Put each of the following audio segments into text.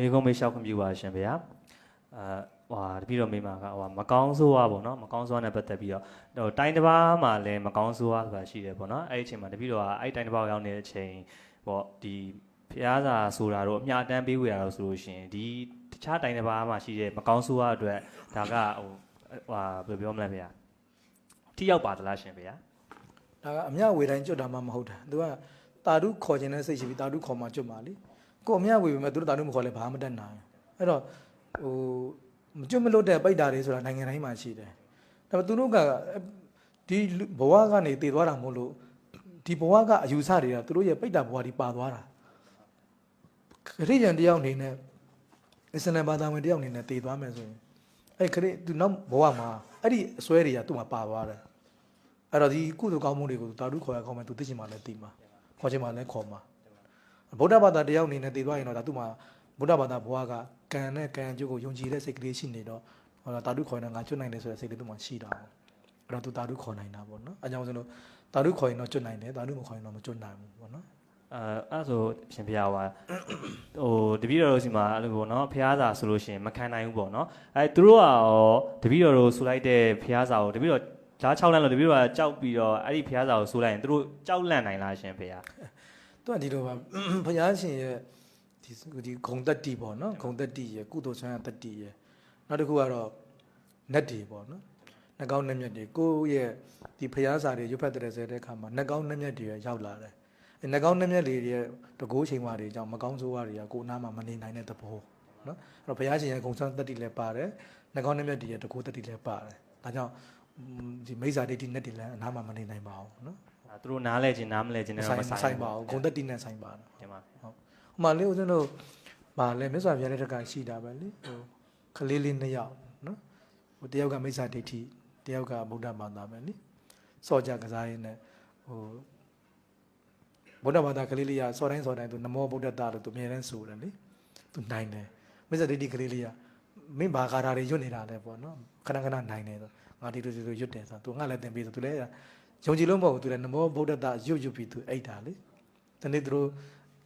မေကုန်းမေးလျှောက်ခွင့်ပြုပါရှင်ဗျာအာဟွာတပည့်တော်မေးမှာကဟွာမကောင်းဆိုးရပေါ့နော်မကောင်းဆိုးရနဲ့ပတ်သက်ပြီးတော့ဟိုတိုင်းတစ်ပါးမှာလည်းမကောင်းဆိုးရဆိုတာရှိတယ်ပေါ့နော်အဲ့ဒီအချိန်မှာတပည့်တော်ကအဲ့ဒီတိုင်းတစ်ပါးကိုရောက်နေတဲ့အချိန်ပေါ့ဒီဖျားစာဆိုတာတော့အမြအတမ်းပေးဝေရတော့ဆိုလို့ရှိရင်ဒီတခြားတိုင်းတစ်ပါးမှာရှိတဲ့မကောင်းဆိုးရအတွက်ဒါကဟိုဟွာဘယ်လိုပြောမလဲဗျာထိရောက်ပါသလားရှင်ဗျာဒါကအမြဝေတိုင်းကြွတ်တာမှမဟုတ်တာသူကတာဓုခေါ်ခြင်းနဲ့စိတ်ရှိပြီးတာဓုခေါ်မှကြွတ်မှာလေ ကိုအမြဝေပေမဲ့သူတို့တာဓုမခေါ်လဲဘာမှမတတ်နိုင်ဘူးအဲ့တော့ဟိုမကြွတ်မလွတ်တဲ့ပိတ်တာတွေဆိုတာနိုင်ငံတိုင်းမှာရှိတယ်ဒါပေမဲ့သူတို့ကဒီဘဝကနေတည်သွားတာမဟုတ်လို့ဒီဘဝကအယူဆတွေကသူတို့ရဲ့ပိတ်တာဘဝတွေပါသွားတာခရိယန်တယောက်အနေနဲ့အစ္စလာမ်ဘာသာဝင်တယောက်အနေနဲ့တည်သွားမယ်ဆိုရင်အဲ့ခရိသူနောက်ဘဝမှာအဲ့ဒီအစွဲတွေကသူ့မှာပါသွားတယ်အဲ့တော့ဒီကုသိုလ်ကောင်းမှုတွေကိုတာဓုခေါ်ရကောင်းမယ်သူသိချင်မှလည်းသိမှာခေါ်ချင်မှလည်းခေါ်မှာ ဗုဒ္ဓဘာသာတယောက်အနေနဲ့သိသွားရင်တော့ဒါသူ့မှာဗုဒ္ဓဘာသာဘဝကကံနဲ့ကံအကျိုးကိုယုံကြည်တဲ့စိတ်ကလေးရှိနေတော့ဟောတာဓုခေါ်ရင်ငါကျွတ်နိုင်တယ်ဆိုတဲ့စိတ်ကလေးသူ့မှာရှိတာပေါ့အဲ့တော့သူတာဓုခေါ်နိုင်တာပေါ့နော်အဲကြောင့်ဆိုလို့တာဓုခေါ်ရင်တော့ကျွတ်နိုင်တယ်တာဓုမခေါ်ရင်တော့မကျွတ်နိုင်ဘူးပေါ့နော်အဲအဲ့ဆိုရှင်ဖျားဟွာဟိုတပည့်တော်တို့စီမှာအဲ့လိုပေါ့နော်ဖျားစာဆိုလို့ရှိရင်မခံနိုင်ဘူးပေါ့နော်အဲသူတို့ကရောတပည့်တော်တို့ဆိုလိုက်တဲ့ဖျားစာကိုတပည့်တော်ဓာတ်6လန့်လို့တပည့်တော်ကကြောက်ပြီးတော့အဲ့ဒီဖျားစာကိုဆိုလိုက်ရင်သူတို့ကြောက်လန့်နိုင်လားရှင်ဖျား သူကဒီလိုပါဘုရားရှင်ရဲ့ဒီဒီဂုံတက်တီပေါ့နော်ဂုံတက်တီရဲ့ကုသိုလ်ဆန်းရတက်တီရဲ့နောက်တစ်ခုကတော့နတ်တီပေါ့နော်နှကောင်းနှက်မြက်တွေကိုယ့်ရဲ့ဒီဘုရားစာတွေရွတ်ဖတ်တဲ့ဆဲတဲ့အခါမှာနှကောင်းနှက်မြက်တွေရောက်လာတယ်အဲနှကောင်းနှက်မြက်တွေရဲ့တကိုးချိန်မာတွေကြောင့်မကောင်းဆိုးဝါတွေကကိုယ်နားမှာမနေနိုင်တဲ့သဘောနော်အဲ့တော့ဘုရားရှင်ရဲ့ဂုံဆန်းတက်တီလည်းပါတယ်နှကောင်းနှက်မြက်တွေရဲ့တကိုးတက်တီလည်းပါတယ်ဒါကြောင့်ဒီမိစ္ဆာဒိဋ္ဌိနဲ့တီလည်းအနားမှာမနေနိုင်ပါဘူးနော်အဲ သူတို့နားလဲခြင်းနားမလဲခြင်းနဲ့မတော့ဆိုင်မမဆိုင်ဆိုင်ပါဘူးဂုံတက်တီနဲ့ဆိုင်ပါတော့တင်ပါဟိုမှာလေဦးဇင်းတို့ဗာလဲမြတ်စွာဘုရားရဲ့တက်ကရှိတာပဲလေဟိုကလေးလေးနှစ်ယောက်နော်ဟိုတယောက်ကမိစ္ဆာဒိဋ္ဌိတယောက်ကဗုဒ္ဓဘာသာပဲလေစောကြကစားရင်းနဲ့ဟိုဗုဒ္ဓဘာသာကလေးလေးကစောတိုင်းစောတိုင်းသူနမောဗုဒ္ဓတာလို့သူအမြဲတမ်းဆိုတယ်လေသူနိုင်တယ်မိစ္ဆာဒိဋ္ဌိကလေးလေးကမင်းဘာကာရာတွေရွတ်နေတာလဲပေါ့နော်ခဏခဏနိုင်တယ်ဆိုငါဒီလိုဒီလိုရွတ်တယ်ဆိုသူငါလည်းတင်ပြီးဆိုသူလည်း ယုံကြည်လို့မဟုတ်ဘူးသူလည်းနမောဗုဒ္ဓတာရွတ်ရွတ်ပြီးသူအိတ်တာလေဒီနေ့သူတို့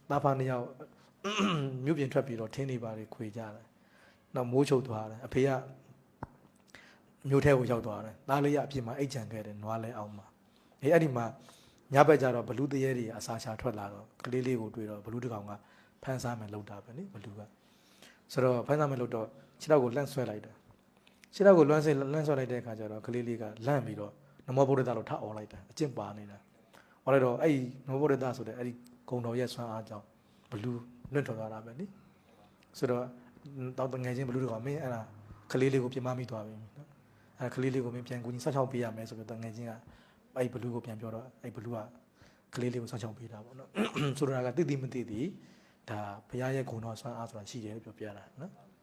သားဖာနှစ်ယောက်မြို့ပြင်ထွက်ပြီးတော့ထင်းနေပါလေခွေကြတယ်။နောက်မိုးချုပ်သွားတယ်။အဖေကမြို့ထဲကိုရောက်သွားတယ်။သားလေးကအပြင်မှာအိတ်ချံခဲ့တယ်နွားလဲအောင်မှာ။အေးအဲ့ဒီမှာညဘက်ကျတော့ဘလူးတရေတွေအစာချထွက်လာတော့ကလေးလေးကိုတွေ့တော့ဘလူးတစ်ကောင်ကဖမ်းစားမယ်လောက်တာပဲလေဘလူးက။ဆိုတော့ဖမ်းစားမယ်လို့တော့ခြေထောက်ကိုလှန့်ဆွဲလိုက်တယ်။ခြေထောက်ကိုလွှမ်းဆွဲလှန့်ဆွဲလိုက်တဲ့အခါကျတော့ကလေးလေးကလန့်ပြီးတော့ နမောဗုဒ္ဓတာလို့ထအော်လိုက်တာအကျင့်ပါနေတာ။ဟောလိုက်တော့အဲ့ဒီနမောဗုဒ္ဓတာဆိုတဲ့အဲ့ဒီဂုံတော်ရဲ့ဆွမ်းအားကြောင့်ဘလူးလွတ်ထွက်သွားတာပဲလေ။ဆိုတော့တောက်တငယ်ချင်းဘလူးတွေကမင်းအဲ့ဒါကလေးလေးကိုပြင်မမိသွားပြီနော်။အဲ့ဒါကလေးလေးကိုမင်းပြန်ကူညီဆောက်ချောက်ပေးရမယ်ဆိုပြီးတငယ်ချင်းကအဲ့ဘလူးကိုပြန်ပြောတော့အဲ့ဘလူးကကလေးလေးကိုဆောက်ချောက်ပေးတာပေါ့နော်။ဆိုတော့ကတိတိမတိတိဒါဘုရားရဲ့ဂုဏ်တော်ဆွမ်းအားဆိုတာရှိတယ်လို့ပြောပြတာနော်။